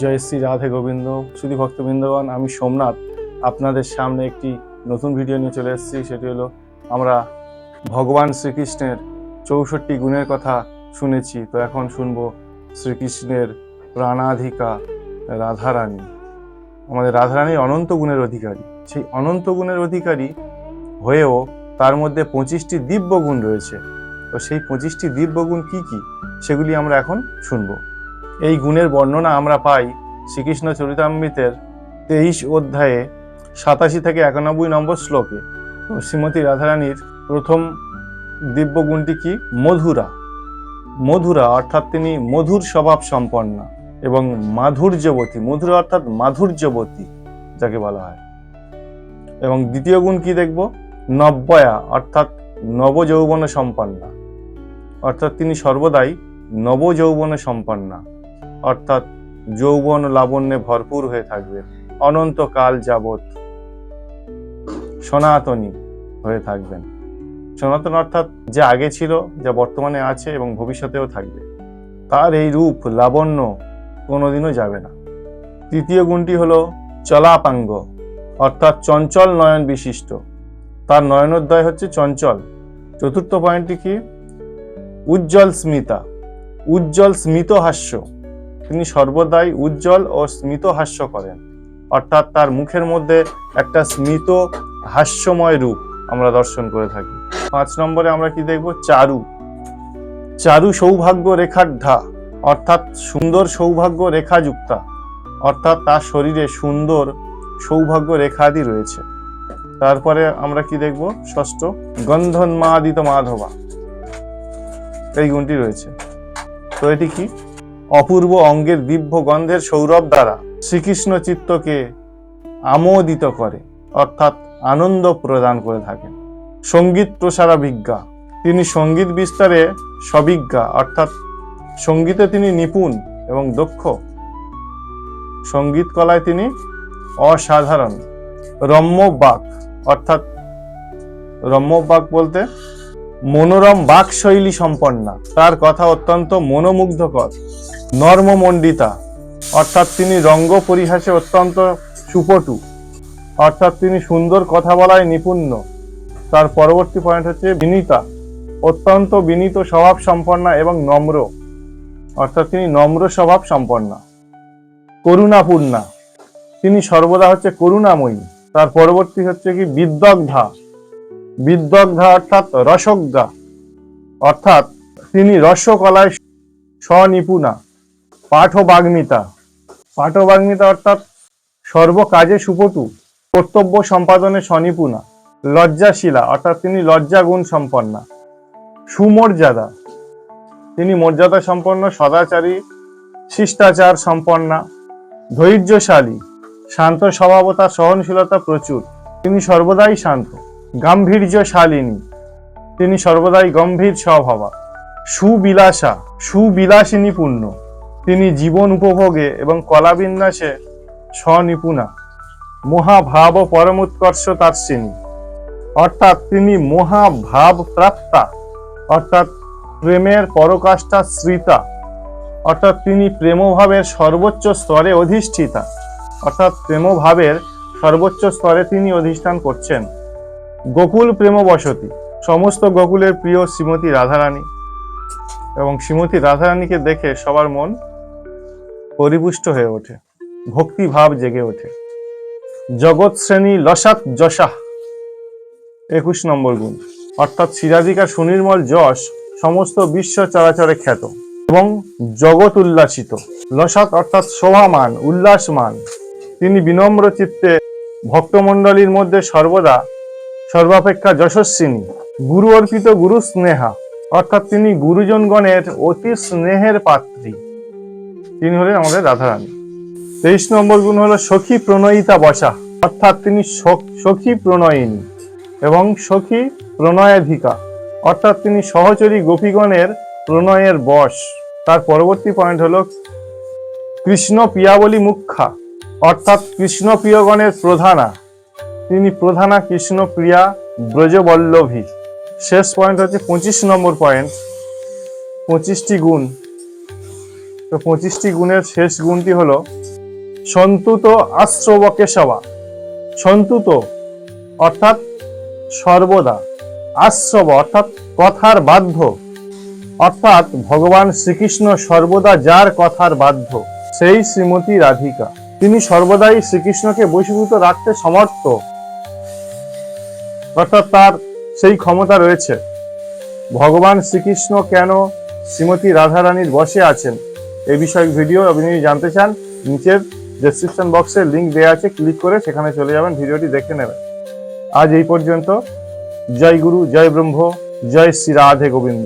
জয় শ্রী রাধে গোবিন্দ শুধু ভক্তবৃন্দগণ আমি সোমনাথ। আপনাদের সামনে একটি নতুন ভিডিও নিয়ে চলে এসেছি, সেটি হলো আমরা ভগবান শ্রীকৃষ্ণের চৌষট্টি গুণের কথা শুনেছি। তো এখন শুনব শ্রীকৃষ্ণের প্রাণাধিকা রাধারানী। আমাদের রাধারানী অনন্ত গুণের অধিকারী। সেই অনন্ত গুণের অধিকারী হয়েও তার মধ্যে পঁচিশটি দিব্য গুণ রয়েছে। তো সেই পঁচিশটি দিব্য গুণ কী কী? সেগুলি আমরা এখন শুনব। এই গুণের বর্ণনা আমরা পাই শ্রীকৃষ্ণ চরিতামৃতের তেইশ অধ্যায়ে সাতাশি থেকে একানব্বই নম্বর শ্লোকে। শ্রীমতী রাধারানীর প্রথম দিব্য গুণটি কি? মধুরা। মধুরা অর্থাৎ তিনি মধুর স্বভাব সম্পন্না এবং মাধুর্যবতী। মধুরা অর্থাৎ মাধুর্যবতী, যাকে বলা হয়। এবং দ্বিতীয় গুণ কি দেখব? নব্বয়া, অর্থাৎ নবযৌবন সম্পন্না। অর্থাৎ তিনি সর্বদাই নবযৌবন সম্পন্না। অর্থাৎ যৌবন লাবণ্যে ভরপুর হয়ে থাকবে। অনন্তকাল যাবৎ সনাতনী হয়ে থাকবেন। সনাতন অর্থাৎ যে আগে ছিল, যা বর্তমানে আছে এবং ভবিষ্যতেও থাকবে। তার এই রূপ লাবণ্য কোনোদিনও যাবে না। তৃতীয় গুণটি হলো চলাপাঙ্গ, অর্থাৎ চঞ্চল নয়ন বিশিষ্ট। তার নয়নোদ্দয় হচ্ছে চঞ্চল। চতুর্থ পয়েন্টটি কি? উজ্জ্বল স্মিতা, উজ্জ্বল স্মিত হাস্য তিনি সর্বদাই উজ্জ্বল ও স্মিত হাস্য করেন। অর্থাৎ তার মুখের মধ্যে একটা স্মিত হাস্যময় রূপ আমরা দর্শন করে থাকি। পাঁচ নম্বরে আমরা কি দেখব? চারু। চারু সৌভাগ্য রেখার ঢা, অর্থাৎ সুন্দর সৌভাগ্য রেখাযুক্তা। অর্থাৎ তার শরীরে সুন্দর সৌভাগ্য রেখাদি রয়েছে। তারপরে আমরা কি দেখব? ষষ্ঠ গন্ধন গন্ধন্মাদিত মাধবা। এই গুণটি রয়েছে। তো এটি কি? অপূর্ব অঙ্গের দিব্য গন্ধের সৌরভ দ্বারা শ্রীকৃষ্ণ চিত্তকে আমোদিত করে, অর্থাৎ আনন্দ প্রদান করে থাকেন। সংগীত প্রসারাভিজ্ঞা তিনি সংগীত বিস্তারে সবিজ্ঞা, অর্থাৎ সঙ্গীতে তিনি নিপুণ এবং দক্ষ। সংগীত কলায় তিনি অসাধারণ। রম্য বাক, অর্থাৎ রম্য বাক বলতে মনোরম বাক শৈলী সম্পন্না। তার কথা অত্যন্ত মনোমুগ্ধকর। নর্মমণ্ডিতা, অর্থাৎ তিনি রঙ্গ পরিহাসে অত্যন্ত সুপটু। অর্থাৎ তিনি সুন্দর কথা বলায় নিপুণ্য। তার পরবর্তী পয়েন্ট হচ্ছে বিনীতা, অত্যন্ত বিনীত স্বভাব সম্পন্না এবং নম্র। অর্থাৎ তিনি নম্র স্বভাব সম্পন্না। করুণাপূর্ণা, তিনি সর্বদা হচ্ছে করুণাময়ী। তার পরবর্তী হচ্ছে কি বিদ্যগ্ধা বিদ্যগ্ধা অর্থাৎ রসজ্ঞা। অর্থাৎ তিনি রসকলায় স্বনিপুণা, পাঠবাগ্মিতা। পাঠবাগ্মিতা অর্থাৎ সর্বকাজে সুপটু, কর্তব্য সম্পাদনে স্বনিপুণা, লজ্জাশীলা, অর্থাৎ তিনি লজ্জা গুণ সম্পন্না, সুমর্যাদা। তিনি মর্যাদা সম্পন্ন, সদাচারী, শিষ্টাচার সম্পন্না, ধৈর্যশালী, শান্ত স্বভাবতা, সহনশীলতা প্রচুর। তিনি সর্বদাই শান্ত। গাম্ভীর্যশালিনী। তিনি সর্বদাই গম্ভীর স্বভাবা। সুবিলাসা সুবিলাসিনী পূর্ণ তিনি জীবন উপভোগে এবং কলাবিন্যাসে স্বনিপুণা। মহাভাব পরমোৎকর্ষ তার শ্রেণি। অর্থাৎ তিনি মহাভাব প্রাপ্তা। অর্থাৎ প্রেমের পরকাষ্ঠা শ্রিতা। অর্থাৎ তিনি প্রেমভাবের সর্বোচ্চ স্তরে অধিষ্ঠিতা। অর্থাৎ প্রেমভাবের সর্বোচ্চ স্তরে তিনি অধিষ্ঠান করছেন। গোকুল প্রেম বসতি। সমস্ত গোকুলের প্রিয় শ্রীমতী রাধারানী। এবং শ্রীমতী রাধারানীকে দেখে সবার মন পরিপুষ্ট হয়ে ওঠে। ভক্তি ভাব জেগে ওঠে। জগৎ শ্রেণি লসাত যশাহ একুশ নম্বর গুণ। অর্থাৎ শিরাধিকার সুনির্মল, যশ সমস্ত বিশ্ব চরাচরে খ্যাত। এবং জগৎ উল্লাসিত। লসাত অর্থাৎ শোভামান, উল্লাসমান। তিনি বিনম্র চিত্তে ভক্তমণ্ডলীর মধ্যে সর্বদা সর্বাপেক্ষা যশস্বিনী, গুরু অর্পিত গুরু স্নেহা, অর্থাৎ তিনি গুরুজনগণের অতি স্নেহের পাত্রী। তিনি হলেন আমাদের রাধারানী। তেইশ নম্বর গুণ হলো সখী প্রণয়িতা বসা, অর্থাৎ তিনি সখ- প্রণয়িনী এবং সখী প্রণয়াধিকা, অর্থাৎ তিনি সহচরী গোপীগণের প্রণয়ের বশ। তার পরবর্তী পয়েন্ট হলো কৃষ্ণ পিয়াবলী মুখ্যা, অর্থাৎ কৃষ্ণ প্রিয়গণের প্রধানা। তিনি প্রধানা কৃষ্ণ প্রিয়া ব্রজবল্লভী। শেষ পয়েন্ট হচ্ছে পঁচিশ নম্বর পয়েন্ট পঁচিশটি গুণ। তো পঁচিশটি গুণের শেষ গুণটি হল, সন্তুত আশ্রব কেশবা সন্তুত অর্থাৎ সর্বদা, আশ্রব অর্থাৎ কথার বাধ্য। অর্থাৎ ভগবান শ্রীকৃষ্ণ সর্বদা যার কথার বাধ্য, সেই শ্রীমতী রাধিকা। তিনি সর্বদাই শ্রীকৃষ্ণকে বশীভূত রাখতে সমর্থ। অর্থাৎ তার সেই ক্ষমতা রয়েছে। ভগবান শ্রীকৃষ্ণ কেন শ্রীমতী রাধারানীর বসে আছেন? এ বিষয়ক ভিডিও আপনি জানতে চান, নিচের ডেসক্রিপশন বক্সে লিঙ্ক দেওয়া আছে ক্লিক করে সেখানে চলে যাবেন, ভিডিওটি দেখে নেবেন। আজ এই পর্যন্ত। জয় গুরু, জয় ব্রহ্ম, জয় শ্রী রাধে গোবিন্দ।